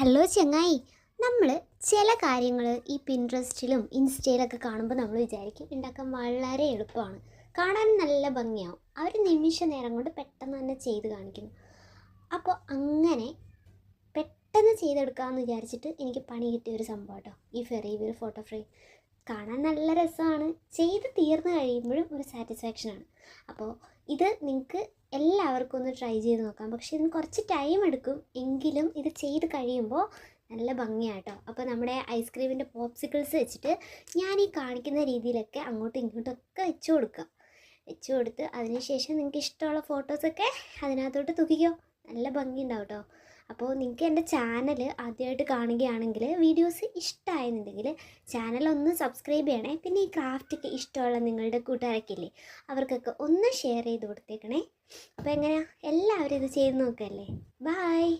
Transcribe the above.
Hello ചങ്ങായി. നമ്മൾ ചില കാര്യങ്ങൾ ഈ പിൻട്രസ്റ്റിലും ഇൻസ്റ്റയിലൊക്കെ കാണുമ്പോൾ നമ്മൾ വിചാരിക്കും ഉണ്ടാക്കാൻ വളരെ എളുപ്പമാണ്. കാണാൻ നല്ല ഭംഗിയാവും. അവർ നിമിഷ നേരം കൊണ്ട് പെട്ടെന്ന് തന്നെ ചെയ്ത് കാണിക്കുന്നു. അപ്പോൾ അങ്ങനെ പെട്ടെന്ന് ചെയ്തെടുക്കാമെന്ന് വിചാരിച്ചിട്ട് എനിക്ക് പണി കിട്ടിയ ഒരു സംഭവം കേട്ടോ ഈ ഫെറി വീൽ ഫോട്ടോ ഫ്രെയിം കാണാൻ നല്ല രസമാണ്. ചെയ്ത് തീർന്നു കഴിയുമ്പോഴും ഒരു സാറ്റിസ്ഫാക്ഷനാണ് അപ്പോൾ ഇത് നിങ്ങൾക്ക് എല്ലാവർക്കും ഒന്ന് ട്രൈ ചെയ്ത് നോക്കാം. പക്ഷേ ഇതിന് കുറച്ച് ടൈം എടുക്കും എങ്കിലും ഇത് ചെയ്ത് കഴിയുമ്പോൾ നല്ല ഭംഗിയാട്ടോ അപ്പോൾ നമ്മുടെ ഐസ്ക്രീമിന്റെ പോപ്സിക്കിൾസ് വെച്ചിട്ട് ഞാൻ ഈ കാണിക്കുന്ന രീതിയിലൊക്കെ അങ്ങോട്ടും ഇങ്ങോട്ടൊക്കെ വെച്ച് കൊടുക്കുക വെച്ച് കൊടുത്ത് അതിനുശേഷം നിങ്ങൾക്ക് ഇഷ്ടമുള്ള ഫോട്ടോസൊക്കെ അതിനകത്തോട്ട് തുകിക്കോ നല്ല ഭംഗി ഉണ്ടാവും കേട്ടോ അപ്പോൾ നിങ്ങൾക്ക് എന്റെ ചാനൽ ആദ്യമായിട്ട് കാണുകയാണെങ്കിൽ വീഡിയോസ് ഇഷ്ടമായെന്നുണ്ടെങ്കിൽ ചാനൽ ഒന്ന് സബ്സ്ക്രൈബ് ചെയ്യണേ. പിന്നെ ഈ ക്രാഫ്റ്റൊക്കെ ഇഷ്ടമുള്ള നിങ്ങളുടെ കൂട്ടുകാരൊക്കെ ഇല്ലേ അവർക്കൊക്കെ ഒന്ന് ഷെയർ ചെയ്ത് കൊടുത്തേക്കണേ. അപ്പോൾ എങ്ങനെയാണ് എല്ലാവരും ഇത് ചെയ്ത് നോക്കല്ലേ. ബായ്